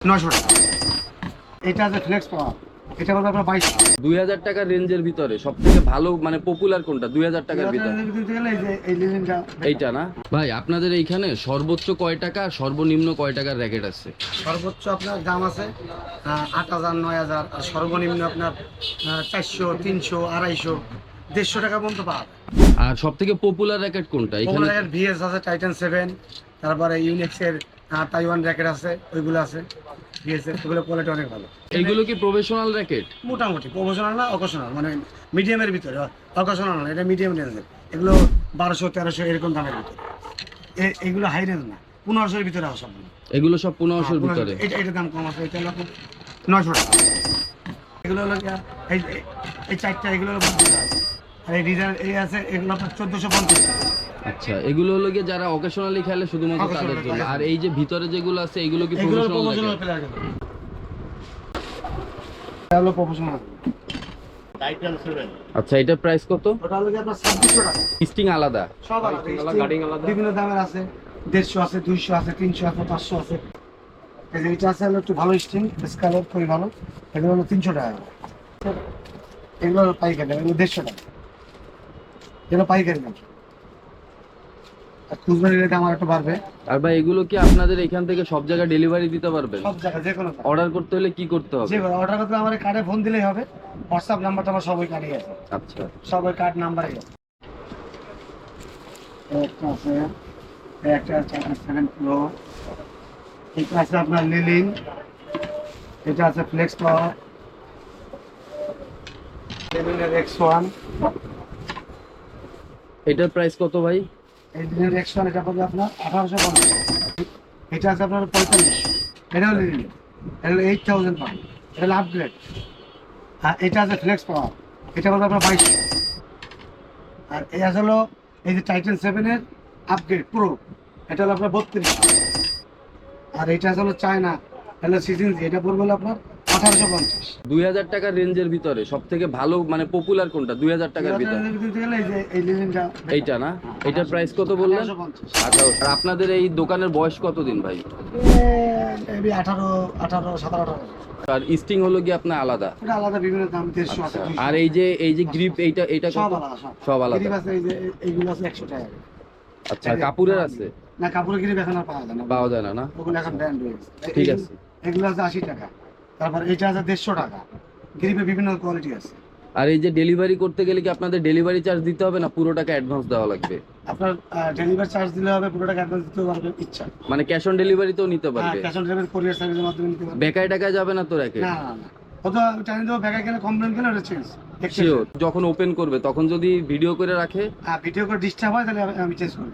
টাকা। এটা আছে ফ্লেক্স পাওয়ার এটা বলতে আপনার বাইশ? দুই হাজার টাকার রেঞ্জের ভিতরে সব থেকে ভালো মানে পপুলার কোনটা? দুই হাজার টাকার ভিতরে। এইটা না? ভাই আপনাদের এইখানে সর্বোচ্চ কয় টাকা আর সর্বনিম্ন কয় টাকার র্যাকেট আছে? সর্বোচ্চ আপনার দাম আছে আট হাজার নয় হাজার আর সর্বনিম্ন আপনার চারশো তিনশো আড়াইশো দেড়শো টাকা পর্যন্ত পাওয়া আর সব থেকে পপুলার র্যাকেট কোনটা এখানে ভিএস আছে টাইটান সেভেন তারপরে ইউনিক্সের তাইওয়ান র্যাকেট আছে ওইগুলো আছে ভিএস ওগুলো কোয়ালিটি অনেক ভালো। এইগুলো কি প্রফেশনাল র্যাকেট মোটামুটি প্রফেশনাল না অকেশনাল মানে মিডিয়ামের ভিতরে অকেশনাল না এটা মিডিয়াম রেঞ্জের এগুলো বারোশো তেরোশো এরকম দামের ভিতরে। এ- এগুলো হাই রেঞ্জ না পনেরোশোর ভিতরে আসে এগুলো সব পনেরোশোর হ্যাঁ, ভিতরে? এটা এটার দাম কম আছে এটা হলো নয়শো টাকা। এগুলো হলো এই চারটা এগুলো হলো টাকা আর এই ডিজাইন এই আছে এগুলো আপনার চোদ্দোশো পঞ্চাশ। আচ্ছা এগুলো হলো গিয়ে যারা অকেশনালি খেলে শুধুমাত্র তাদের জন্য। আর এই যে ভিতরে যেগুলো আছে এগুলো কি হলো আচ্ছা এটা প্রাইস কত? ওটা হলো আপনার ছাব্বিশশো টাকা। স্টিং আলাদা? সব আলাদা। বিভিন্ন দামের আছে। দেড়শো আছে দুইশো আছে তিনশো আছে পাঁচশো আছে। এই যে এটা আছে হলো একটু ভালো স্টিং স্কালার খুবই ভালো। এগুলো হলো তিনশো টাকা। এগুলো পাইকারি এগুলো দেড়শো টাকা। এগুলো পাইকারি দাম। আর খুচরো নিলে দাম আর একটু বাড়বে। আর ভাই এগুলো কি আপনাদের এখান থেকে সব জায়গায় ডেলিভারি দিতে পারবেন সব জায়গায় যে কোনো অর্ডার করতে হলে কি করতে হবে? যে অর্ডার করতে আমার কার্ডে ফোন দিলেই হবে। হোয়াটসঅ্যাপ নাম্বারটা আমার সবাই কার্ডে আছে। আচ্ছা সবাই কার্ড নাম্বারে একটা আছে একটা আছে সেভেন প্রো এটা আছে আপনার লিলিন এটা আছে ফ্লেক্স পাওয়ার এক্স ওয়ান এটার প্রাইস কত ভাই? এই লিলিনের এক্স এটা পড়বে আপনার আঠারোশো পঞ্চাশ। এটা আছে আপনার পঁয়তাল্লিশ। এটাও লিলিন এটা হলো এইট থাউজেন্ড পাউন্ড এটা হলো আপগ্রেড আর এটা আছে ফ্লেক্স পাওয়ার এটা পড়বে আপনার বাইশশো আর এই আছে হলো, এই যে টাইটান সেভেনের আপগ্রেড প্রো এটা হলো আপনার বত্রিশ। আর এটা আছে হলো চায়না হলো সিজন এটা পড়বে হলো আপনার আঠারোশো পঞ্চাশ। দুই হাজার টাকার রেঞ্জের ভিতরে সব থেকে ভালো মানে পপুলার কোনটা? দুই হাজার টাকার ভিতরে। এইটা না? এটার প্রাইস কত বললেন? আঠারো আর আপনাদের এই দোকানের বয়স কতদিন ভাই? এই আঠারো আঠারো সাতারো আঠারো। আর স্টিং হলো কি আপনার আলাদা? আলাদা বিভিন্ন দাম আচ্ছা, 200 আর এই যে এই যে গ্রিপ এইটা এইটা সব আলাদা সব। আলাদা। এই যে এইগুলো আছে একশো টাকা। আচ্ছা কাপুরের আছে? না কাপড়ের গিরিব এখন আর পাওয়া যায় না। পাওয়া যায় না না? ওগুলো এখন ব্র্যান্ড ঠিক আছে। এগুলো আছে আশি টাকা। তারপর এটা আছে দেড়শো টাকা। গিরিবে বিভিন্ন কোয়ালিটি আছে। আর এই যে ডেলিভারি করতে গেলে কি আপনাদের ডেলিভারি চার্জ দিতে হবে না পুরো টাকা অ্যাডভান্স দেওয়া লাগবে? আপনার ডেলিভারি চার্জ দিলে হবে পুরো টাকা অ্যাডভান্স দিতে পারবেন ইচ্ছা। মানে ক্যাশ অন ডেলিভারিতেও নিতে পারবে? ক্যাশ অন ডেলিভারি কোরিয়ার সার্ভিসের মাধ্যমে নিতে পারবেন বেকায় টাকায় যাবে না তো রেখে না না কত টাইম দেবো ব্যাগে গেলে কমপ্লেন গেলে ওটা চেঞ্জ যখন ওপেন করবে তখন যদি ভিডিও করে রাখে? ভিডিও করে ডিস্টার্ব হয় তাহলে আমি চেঞ্জ করব।